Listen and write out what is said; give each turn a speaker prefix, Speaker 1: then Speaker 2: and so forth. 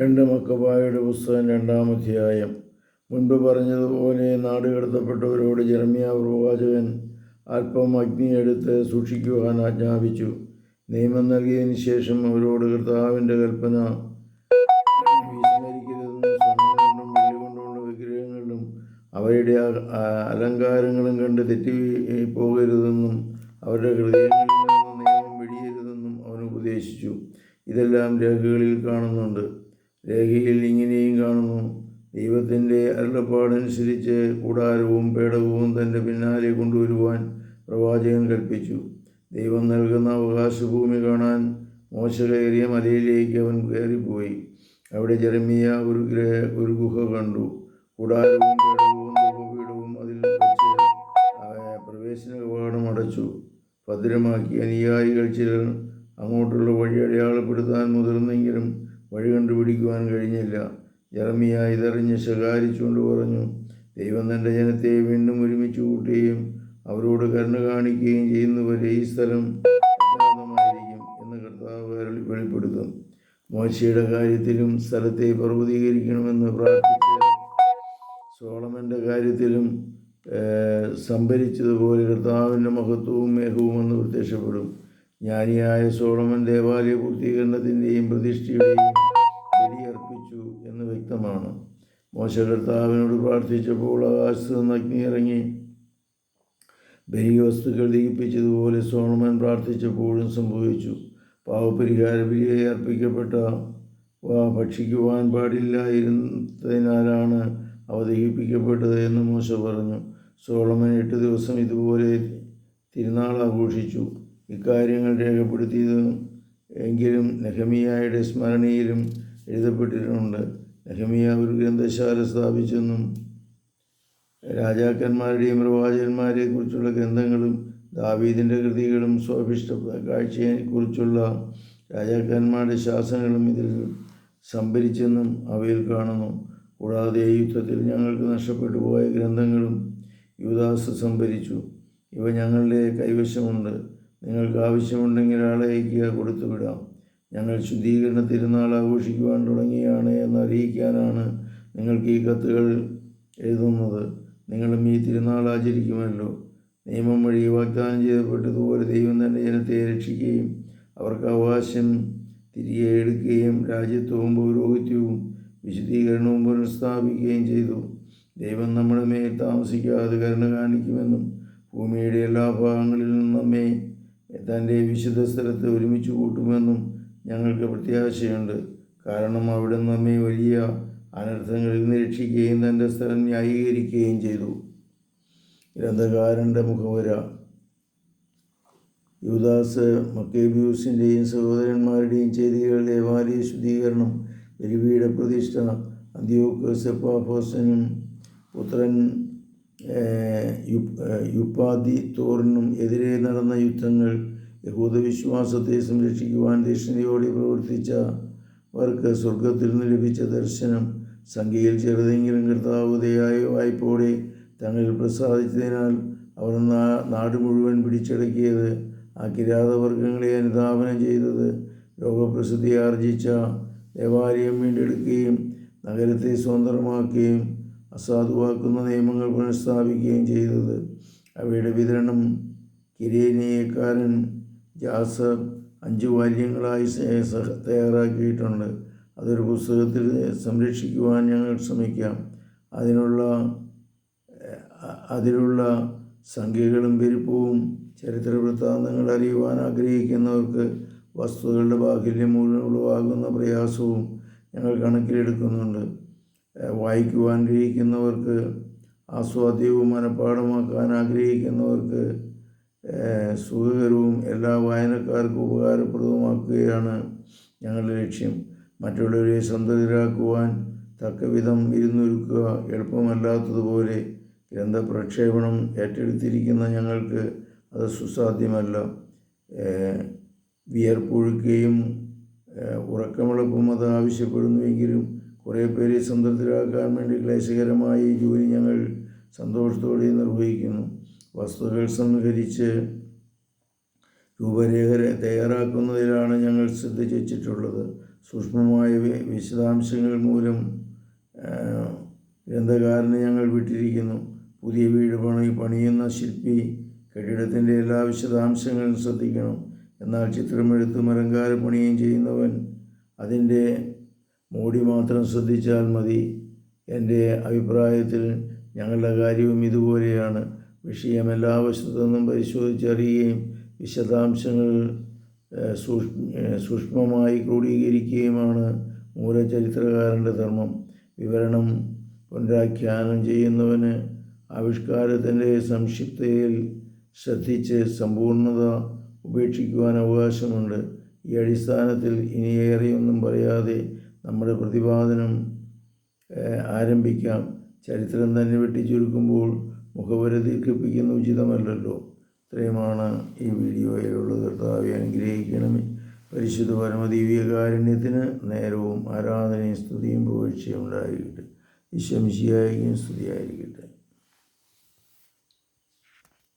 Speaker 1: രണ്ട് മക്കബായുടെ പുസ്തകം രണ്ടാം അധ്യായം. മുൻപ് പറഞ്ഞതുപോലെ നാട് കടത്തപ്പെട്ടവരോട് ജർമ്മിയ പ്രവാചകൻ അല്പം അഗ്നിയെടുത്ത് സൂക്ഷിക്കുവാൻ ആജ്ഞാപിച്ചു. നിയമം നൽകിയതിന് ശേഷം അവരോട് കർത്താവിന്റെ കൽപ്പന വിസ്മരിക്കരുതെന്നും വിഗ്രഹങ്ങളിലും അവയുടെ അലങ്കാരങ്ങളും കണ്ട് തെറ്റി പോകരുതെന്നും അവരുടെ ഹൃദയങ്ങളിൽ നിന്ന് നിയമം വെടിയരുതെന്നും അവൻ ഉപദേശിച്ചു. ഇതെല്ലാം രേഖകളിൽ കാണുന്നുണ്ട്. രേഖയിൽ ഇങ്ങനെയും കാണുന്നു. ദൈവത്തിന്റെ അരുളപ്പാടനുസരിച്ച് കൂടാരവും പേടകവും തന്റെ പിന്നാലെ കൊണ്ടുവരുവാൻ പ്രവാചകൻ കൽപ്പിച്ചു. ദൈവം നൽകുന്ന അവകാശഭൂമി കാണാൻ മോശ കയറിയ മലയിലേക്ക് അവൻ കയറിപ്പോയി. അവിടെ ജെറമിയ ഒരു ഗ്രഹ ഒരു ഗുഹ കണ്ടു. കൂടാരവും പേടകവും ധൂപപീഠവും അതിൽ വെച്ച് പ്രവേശന കവാടം അടച്ചു. ഭദ്രമാക്കി അനുയായികൾ ചിലർ അങ്ങോട്ടുള്ള വഴി അടയാളപ്പെടുത്താൻ മുതിർന്നെങ്കിലും വഴി കണ്ടുപിടിക്കുവാൻ കഴിഞ്ഞില്ല. ജെറമിയ ഇതറിഞ്ഞ് ശകാരിച്ചുകൊണ്ട് പറഞ്ഞു ദൈവം തന്റെ ജനത്തെ വീണ്ടും ഒരുമിച്ച് കൂട്ടുകയും അവരോട് കരുണ കാണിക്കുകയും ചെയ്യുന്നവരെ ഈ സ്ഥലം അജ്ഞാതമായിരിക്കും എന്ന് കർത്താവ് വെളിപ്പെടുത്തും മോശയുടെ കാര്യത്തിലും സ്ഥലത്തെ പർവതീകരിക്കണമെന്ന് പ്രാർത്ഥിച്ച സോളമന്റെ കാര്യത്തിലും സംഭരിച്ചതുപോലെ കർത്താവിന്റെ മഹത്വവും മേഘവും എന്ന് പ്രത്യക്ഷപ്പെടും. ജ്ഞാനിയായ സോളമൻ ദേവാലയ പൂർത്തീകരണത്തിന്റെയും പ്രതിഷ്ഠയുടെയും ബലിയർപ്പിച്ചു എന്ന് വ്യക്തമാണ്. മോശ കർത്താവിനോട് പ്രാർത്ഥിച്ചപ്പോൾ ആകാശത്ത് നിന്ന് അഗ്നി ഇറങ്ങി. ബലിവസ്തുക്കൾ ദഹിപ്പിച്ചതുപോലെ സോളമൻ പ്രാർത്ഥിച്ചപ്പോഴും സംഭവിച്ചു. പാവപരിഹാര ബലിയായി അർപ്പിക്കപ്പെട്ട ഭക്ഷിക്കുവാൻ പാടില്ലായിരുന്നതിനാലാണ് അവ ദഹിപ്പിക്കപ്പെട്ടത് എന്ന് മോശ പറഞ്ഞു. സോളമൻ എട്ട് ദിവസം ഇതുപോലെ തിരുനാൾ ആഘോഷിച്ചു. ഇക്കാര്യങ്ങൾ രേഖപ്പെടുത്തിയത് എങ്കിലും നെഹമിയായുടെ സ്മരണയിലും എഴുതപ്പെട്ടിട്ടുണ്ട്. നെഹമിയ ഒരു ഗ്രന്ഥശാല സ്ഥാപിച്ചെന്നും രാജാക്കന്മാരുടെയും പ്രവാചകന്മാരെ കുറിച്ചുള്ള ഗ്രന്ഥങ്ങളും ദാവീദിന്റെ കൃതികളും സ്വാഭിഷ്ട കാഴ്ചയെക്കുറിച്ചുള്ള രാജാക്കന്മാരുടെ ശാസനങ്ങളും ഇതിൽ സംഭരിച്ചെന്നും അവയിൽ കാണുന്നു. കൂടാതെ യുദ്ധത്തിൽ ഞങ്ങൾക്ക് നഷ്ടപ്പെട്ടു പോയ ഗ്രന്ഥങ്ങളും യുവദാസ് സംഭരിച്ചു. ഇവ ഞങ്ങളുടെ കൈവശമുണ്ട്. നിങ്ങൾക്ക് ആവശ്യമുണ്ടെങ്കിൽ ആളെ അയക്കുക കൊടുത്തുവിടാം ഞങ്ങൾ ശുദ്ധീകരണ തിരുനാൾ ആഘോഷിക്കുവാൻ തുടങ്ങിയാണ് എന്ന് അറിയിക്കാനാണ് നിങ്ങൾക്ക് ഈ കത്തുകൾ എഴുതുന്നത്. നിങ്ങളും ഈ തിരുനാൾ ആചരിക്കുമല്ലോ. നിയമം വഴി വാഗ്ദാനം ചെയ്യപ്പെട്ടതുപോലെ ദൈവം തന്റെ ജനത്തെ രക്ഷിക്കുകയും അവർക്ക് അവകാശം തിരികെ എടുക്കുകയും രാജ്യത്വവും പൗരോഹിത്യവും വിശദീകരണവും പുനഃസ്ഥാപിക്കുകയും ചെയ്തു. ദൈവം നമ്മുടെ മേൽ താമസിക്കാതെ കരുണ കാണിക്കുമെന്നും ഭൂമിയുടെ എല്ലാ ഭാഗങ്ങളിൽ നിന്നും നമ്മെ തന്റെ വിശുദ്ധ സ്ഥലത്ത് ഒരുമിച്ച് കൂട്ടുമെന്നും ഞങ്ങൾക്ക് പ്രത്യാശയുണ്ട്. കാരണം അവിടെ നമ്മെ വലിയ അനർത്ഥങ്ങളിൽ നിന്ന് രക്ഷിക്കുകയും തന്റെ സ്ഥലം ന്യായീകരിക്കുകയും ചെയ്തു. ഗ്രന്ഥകാരന്റെ മുഖവര. യുദാസ് മക്കേബ്യൂസിന്റെയും സഹോദരന്മാരുടെയും ചെയ്തികൾ ദേവാലയ ശുദ്ധീകരണം ബലിപീഠ പ്രതിഷ്ഠ അന്ത്യോക്ക് സെപ്പാഫോസനും പുത്രൻ ഏഹ്, യു- ഏഹ്, യുപ്പാദി തോറിനും എതിരെ നടന്ന യുദ്ധങ്ങൾ യഹൂദ വിശ്വാസത്തെ സംരക്ഷിക്കുവാൻ പ്രവർത്തിച്ച പ്രവർത്തിച്ചവർക്ക് സ്വർഗത്തിൽ നിന്ന് ലഭിച്ച ദർശനം സംഖ്യയിൽ ചെറുതെങ്കിലും കർത്താവുതയായ വായ്പോടെ തങ്ങളിൽ പ്രസാദിച്ചതിനാൽ അവർ നാട് മുഴുവൻ പിടിച്ചടക്കിയത് ആ കിരാതവർഗങ്ങളെ അനുധാപനം ചെയ്തത് ലോകപ്രസിദ്ധി ആർജിച്ച ദേവാലയം വീണ്ടെടുക്കുകയും നഗരത്തെ സ്വതന്ത്രമാക്കുകയും അസാധുവാക്കുന്ന നിയമങ്ങൾ പുനഃസ്ഥാപിക്കുകയും ചെയ്തത്. അവയുടെ വിതരണം കിരേനിയക്കാരൻ ജാസ അഞ്ചു വാല്യങ്ങളായി തയ്യാറാക്കിയിട്ടുണ്ട്. അതൊരു പുസ്തകത്തിൽ സംരക്ഷിക്കുവാൻ ഞങ്ങൾ ശ്രമിക്കാം. അതിനുള്ള അതിലുള്ള സംഖ്യകളും പെരുപ്പവും ചരിത്ര വൃത്താന്തങ്ങൾ അറിയുവാൻ ആഗ്രഹിക്കുന്നവർക്ക് വസ്തുക്കളുടെ ബാഹുല്യം മുഴുവൻ ഉളവാകുന്ന പ്രയാസവും ഞങ്ങൾ കണക്കിലെടുക്കുന്നുണ്ട്. വായിക്കുവാൻ ആഗ്രഹിക്കുന്നവർക്ക് ആസ്വാദ്യവും മനഃപ്പാടമാക്കാൻ ആഗ്രഹിക്കുന്നവർക്ക് സുഖകരവും എല്ലാ വായനക്കാർക്കും ഉപകാരപ്രദവുമാക്കുകയാണ് ഞങ്ങളുടെ ലക്ഷ്യം. മറ്റുള്ളവരെ സംതൃപ്തരാക്കുവാൻ തക്കവിധം ഇരുന്നൊരുക്കുക എളുപ്പമല്ലാത്തതുപോലെ ഗ്രന്ഥ പ്രക്ഷേപണം ഏറ്റെടുത്തിരിക്കുന്ന ഞങ്ങൾക്ക് അത് സുസാധ്യമല്ല. വിയർപ്പൊഴുക്കുകയും ഉറക്കമിളപ്പും അത് ആവശ്യപ്പെടുന്നുവെങ്കിലും കുറേ പേരെ സംതൃപ്തരാക്കാൻ വേണ്ടി ക്ലേശകരമായ ജോലി ഞങ്ങൾ സന്തോഷത്തോടെ നിർവഹിക്കുന്നു. വസ്തുക്കൾ സംഹരിച്ച് രൂപരേഖ തയ്യാറാക്കുന്നതിലാണ് ഞങ്ങൾ ശ്രദ്ധിച്ചു വെച്ചിട്ടുള്ളത് സൂക്ഷ്മമായ വിശദാംശങ്ങൾ മൂലം ഗ്രന്ഥകാരന് ഞങ്ങൾ വിട്ടിരിക്കുന്നു. പുതിയ വീട് പണി പണിയുന്ന ശില്പി കെട്ടിടത്തിന്റെ എല്ലാ വിശദാംശങ്ങളും ശ്രദ്ധിക്കണം. എന്നാൽ ചിത്രമെടുത്ത് മരങ്കാര പണിയും ചെയ്യുന്നവൻ അതിന്റെ മോടി മാത്രം ശ്രദ്ധിച്ചാൽ മതി. എന്റെ അഭിപ്രായത്തിൽ ഞങ്ങളുടെ കാര്യവും ഇതുപോലെയാണ്. വിഷയം എല്ലാ വശത്തു നിന്നും പരിശോധിച്ചറിയുകയും വിശദാംശങ്ങൾ സൂക്ഷ്മമായി ക്രോഡീകരിക്കുകയുമാണ് മൂലചരിത്രകാരന്റെ ധർമ്മം. വിവരണം പുനരാഖ്യാനം ചെയ്യുന്നവന് ആവിഷ്കാരത്തിന്റെ സംക്ഷിപ്തയിൽ ശ്രദ്ധിച്ച് സമ്പൂർണത ഉപേക്ഷിക്കുവാൻ അവകാശമുണ്ട്. ഈ അടിസ്ഥാനത്തിൽ ഇനിയേറെയൊന്നും പറയാതെ നമ്മുടെ പ്രതിപാദനം ആരംഭിക്കാം. ചരിത്രം തന്നെ വെട്ടിച്ചുരുക്കുമ്പോൾ മുഖവര ദീർഘിപ്പിക്കുന്ന ഉചിതമല്ലല്ലോ. ഇത്രയുമാണ് ഈ വീഡിയോയിലുള്ളത്. കർത്താവെ അനുഗ്രഹിക്കണമേ. പരിശുദ്ധ പരമദീവികാരുണ്യത്തിന് നേരവും ആരാധനയും സ്തുതിയും പുകഴ്ചയും ഉണ്ടായിരിക്കട്ടെ. ഈശ്വമിശിയായിരിക്കും സ്തുതിയായിരിക്കട്ടെ.